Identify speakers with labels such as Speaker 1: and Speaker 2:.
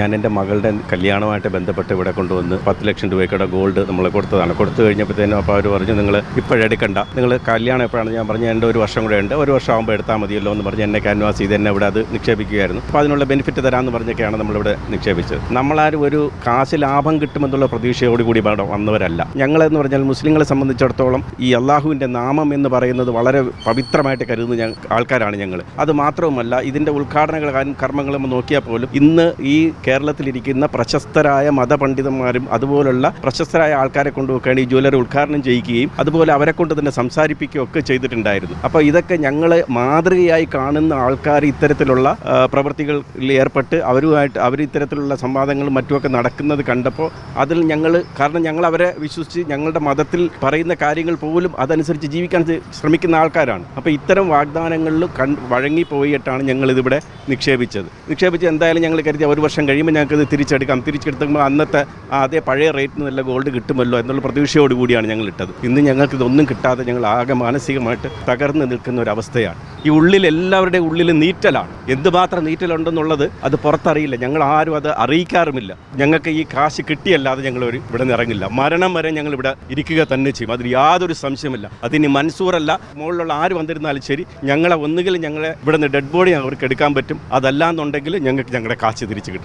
Speaker 1: ഞാൻ എന്റെ മകളുടെ കല്യാണമായിട്ട് ബന്ധപ്പെട്ട് ഇവിടെ കൊണ്ടുവന്ന് പത്ത് ലക്ഷം രൂപയ്ക്കുടെ ഗോൾഡ് നമ്മൾ കൊടുത്തതാണ്. കൊടുത്തു കഴിഞ്ഞപ്പോഴത്തേനും അപ്പോൾ അവർ പറഞ്ഞു നിങ്ങൾ ഇപ്പോഴെടുക്കണ്ട നിങ്ങൾ കല്യാണം എപ്പോഴാണ് ഞാൻ പറഞ്ഞു എന്റെ ഒരു വർഷം കൂടെ ഉണ്ട്. ഒരു വർഷം ആകുമ്പോൾ എടുത്താൽ മതിയല്ലോ എന്ന് പറഞ്ഞ് എന്നെ ക്യാൻവാസ് ചെയ്ത് എന്നെ ഇവിടെ അത് നിക്ഷേപിക്കുകയായിരുന്നു. അപ്പോൾ അതിനുള്ള ബെനിഫിറ്റ് തരാമെന്ന് പറഞ്ഞൊക്കെയാണ് നമ്മളിവിടെ നിക്ഷേപിച്ചത്. നമ്മളാരും ഒരു കാശ് ലാഭം കിട്ടുമെന്നുള്ള പ്രതീക്ഷയോടുകൂടി കൂടി വന്നവരല്ല. ഞങ്ങളെന്ന് പറഞ്ഞാൽ മുസ്ലിങ്ങളെ സംബന്ധിച്ചിടത്തോളം ഈ അള്ളാഹുവിന്റെ നാമം എന്ന് പറയുന്നത് വളരെ പവിത്രമായിട്ട് കരുതുന്ന ആൾക്കാരാണ് ഞങ്ങൾ അത് മാത്രവുമല്ല ഇതിന്റെ ഉദ്ഘാടനങ്ങളും കർമ്മങ്ങളും നോക്കിയാൽ പോലും ഇന്ന് ഈ കേരളത്തിലിരിക്കുന്ന പ്രശസ്തരായ മതപണ്ഡിതന്മാരും അതുപോലുള്ള പ്രശസ്തരായ ആൾക്കാരെ കൊണ്ടുപോവുകയാണ് ഈ ജ്വല്ലറി ഉദ്ഘാടനം ചെയ്യുകയും അതുപോലെ അവരെ കൊണ്ട് തന്നെ സംസാരിപ്പിക്കുകയും ഒക്കെ ചെയ്തിട്ടുണ്ടായിരുന്നു. അപ്പോൾ ഇതൊക്കെ ഞങ്ങൾ മാതൃകയായി കാണുന്ന ആൾക്കാർ ഇത്തരത്തിലുള്ള പ്രവൃത്തികളിൽ ഏർപ്പെട്ട് അവരുമായിട്ട് അവർ ഇത്തരത്തിലുള്ള സംവാദങ്ങളും മറ്റുമൊക്കെ നടക്കുന്നത് കണ്ടപ്പോൾ അതിൽ ഞങ്ങൾ കാരണം ഞങ്ങൾ അവരെ വിശ്വസിച്ച് ഞങ്ങളുടെ മതത്തിൽ പറയുന്ന കാര്യങ്ങൾ പോലും അതനുസരിച്ച് ജീവിക്കാൻ ശ്രമിക്കുന്ന ആൾക്കാരാണ്. അപ്പോൾ ഇത്തരം വാഗ്ദാനങ്ങളിൽ കൺ വഴങ്ങിപ്പോയിട്ടാണ് ഞങ്ങൾ ഇതിവിടെ നിക്ഷേപിച്ചത് നിക്ഷേപിച്ച് എന്തായാലും ഞങ്ങൾ കരുതി ഒരു വർഷം കഴിയുമ്പോൾ ഞങ്ങൾക്കത് തിരിച്ചെടുക്കാം. തിരിച്ചെടുത്തുമ്പോൾ അന്നത്തെ അതേ പഴയ റേറ്റിന് നല്ല ഗോൾഡ് കിട്ടുമല്ലോ എന്നുള്ള പ്രതീക്ഷയോട് കൂടിയാണ് ഞങ്ങൾ ഇട്ടത്. ഇന്ന് ഞങ്ങൾക്ക് ഇതൊന്നും കിട്ടാതെ ഞങ്ങൾ ആകെ മാനസികമായിട്ട് തകർന്ന് നിൽക്കുന്ന ഒരു അവസ്ഥയാണ്. ഈ ഉള്ളിൽ എല്ലാവരുടെയും ഉള്ളിൽ നീറ്റലാണ്. എന്തുമാത്രം നീറ്റലുണ്ടെന്നുള്ളത് അത് പുറത്തറിയില്ല. ഞങ്ങൾ ആരും അത് അറിയിക്കാറുമില്ല. ഞങ്ങൾക്ക് ഈ കാശ് കിട്ടിയല്ലാതെ ഞങ്ങൾ ഒരു ഇവിടെ നിന്ന് ഇറങ്ങില്ല. മരണം വരെ ഞങ്ങൾ ഇവിടെ ഇരിക്കുക തന്നെ ചെയ്യും. അതിൽ യാതൊരു സംശയമില്ല അതിന് മൻസൂറല്ല മുകളിലുള്ള ആര് വന്നിരുന്നാലും ശരി ഞങ്ങളെ ഒന്നുകിൽ ഞങ്ങളെ ഇവിടെ നിന്ന് ഡെഡ് ബോഡി അവർക്ക് എടുക്കാൻ പറ്റും. അതല്ലാന്നുണ്ടെങ്കിൽ ഞങ്ങൾക്ക് ഞങ്ങളുടെ കാശ് തിരിച്ചു കിട്ടും.